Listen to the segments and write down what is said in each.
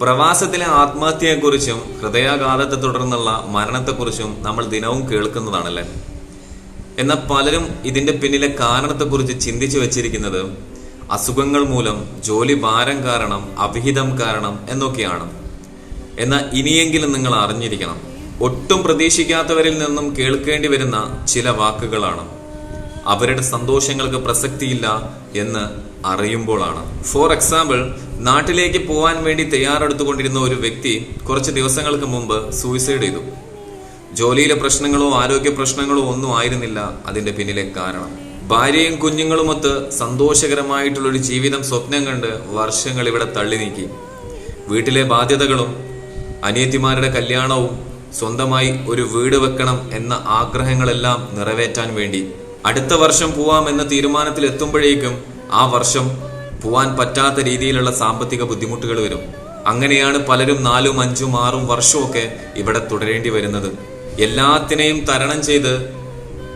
പ്രവാസത്തിലെ ആത്മഹത്യയെക്കുറിച്ചും ഹൃദയാഘാതത്തെ തുടർന്നുള്ള മരണത്തെക്കുറിച്ചും നമ്മൾ ദിനവും കേൾക്കുന്നതാണല്ലേ? എന്നാൽ പലരും ഇതിന്റെ പിന്നിലെ കാരണത്തെക്കുറിച്ച് ചിന്തിച്ചു വെച്ചിരിക്കുന്നത് അസുഖങ്ങൾ മൂലം ജോലി ഭാരം കാരണം അവിഹിതം കാരണം എന്നൊക്കെയാണ്. എന്നാൽ ഇനിയെങ്കിലും നിങ്ങൾ അറിഞ്ഞിരിക്കണം ഒട്ടും പ്രതീക്ഷിക്കാത്തവരിൽ നിന്നും കേൾക്കേണ്ടി വരുന്ന ചില വാക്കുകളാണ്. അവരുടെ സന്തോഷങ്ങൾക്ക് പ്രസക്തിയില്ല എന്ന് അറിയുമ്പോഴാണ് ഫോർ എക്സാമ്പിൾ നാട്ടിലേക്ക് പോവാൻ വേണ്ടി തയ്യാറെടുത്തുകൊണ്ടിരുന്ന ഒരു വ്യക്തി കുറച്ച് ദിവസങ്ങൾക്ക് മുമ്പ് സൂയിസൈഡ് ചെയ്തു. ജോലിയിലെ പ്രശ്നങ്ങളോ ആരോഗ്യ പ്രശ്നങ്ങളോ ഒന്നും ആയിരുന്നില്ല അതിന്റെ പിന്നിലെ കാരണം. ഭാര്യയും കുഞ്ഞുങ്ങളുമൊത്ത് സന്തോഷകരമായിട്ടുള്ള ഒരു ജീവിതം സ്വപ്നം കണ്ട് വർഷങ്ങൾ ഇവിടെ തള്ളി നീക്കി. വീട്ടിലെ ബാധ്യതകളും അനിയത്തിമാരുടെ കല്യാണവും സ്വന്തമായി ഒരു വീട് വെക്കണം എന്ന ആഗ്രഹങ്ങളെല്ലാം നിറവേറ്റാൻ വേണ്ടി അടുത്ത വർഷം പോവാം എന്ന തീരുമാനത്തിൽ എത്തുമ്പോഴേക്കും ആ വർഷം പോവാൻ പറ്റാത്ത രീതിയിലുള്ള സാമ്പത്തിക ബുദ്ധിമുട്ടുകൾ വരും. അങ്ങനെയാണ് പലരും നാലും അഞ്ചും ആറും വർഷമൊക്കെ ഇവിടെ തുടരേണ്ടി വരുന്നത്. എല്ലാത്തിനെയും തരണം ചെയ്ത്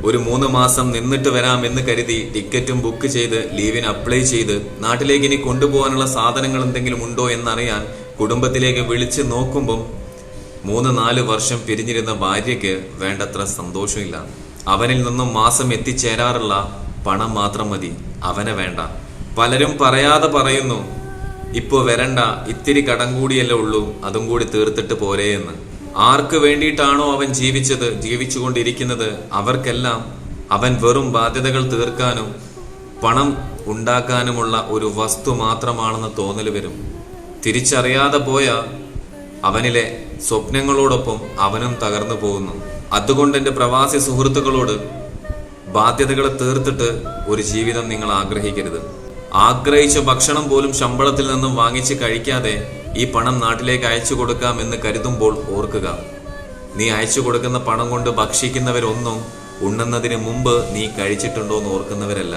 ഒരു മൂന്ന് മാസം നിന്നിട്ട് വരാം എന്ന് കരുതി ടിക്കറ്റും ബുക്ക് ചെയ്ത് ലീവിന് അപ്ലൈ ചെയ്ത് നാട്ടിലേക്ക് ഇനി കൊണ്ടുപോകാനുള്ള സാധനങ്ങൾ എന്തെങ്കിലും ഉണ്ടോ എന്നറിയാൻ കുടുംബത്തിലേക്ക് വിളിച്ച് നോക്കുമ്പം മൂന്ന് നാല് വർഷം പിരിഞ്ഞിരുന്ന ഭാര്യയ്ക്ക് വേണ്ടത്ര സന്തോഷമില്ല. അവനിൽ നിന്നും മാസം എത്തിച്ചേരാറുള്ള പണം മാത്രം മതി അവനെ വേണ്ട. പലരും പറയാതെ പറയുന്നു ഇപ്പോ വരണ്ട ഇത്തിരി കടം കൂടിയല്ലേ ഉള്ളൂ അതും കൂടി തീർത്തിട്ട് പോരേ എന്ന്. ആർക്ക് വേണ്ടിയിട്ടാണോ അവൻ ജീവിച്ചത് ജീവിച്ചുകൊണ്ടിരിക്കുന്നത്? അവർക്കെല്ലാം അവൻ വെറും ബാധ്യതകൾ തീർക്കാനും പണം ഉണ്ടാക്കാനുമുള്ള ഒരു വസ്തു മാത്രമാണെന്ന് തോന്നൽ വരും. തിരിച്ചറിയാതെ പോയ അവനിലെ സ്വപ്നങ്ങളോടൊപ്പം അവനും തകർന്നു പോകുന്നു. അതുകൊണ്ട് എന്റെ പ്രവാസി സുഹൃത്തുക്കളോട് ബാധ്യതകളെ തീർത്തിട്ട് ഒരു ജീവിതം നിങ്ങൾ ആഗ്രഹിക്കരുത്. ആഗ്രഹിച്ച ഭക്ഷണം പോലും ശമ്പളത്തിൽ നിന്നും വാങ്ങിച്ച് കഴിക്കാതെ ഈ പണം നാട്ടിലേക്ക് അയച്ചു കൊടുക്കാം എന്ന് കരുതുമ്പോൾ ഓർക്കുക. നീ അയച്ചു കൊടുക്കുന്ന പണം കൊണ്ട് ഭക്ഷിക്കുന്നവരൊന്നും ഉണ്ണുന്നതിന് മുമ്പ് നീ കഴിച്ചിട്ടുണ്ടോ എന്ന് ഓർക്കുന്നവരല്ല.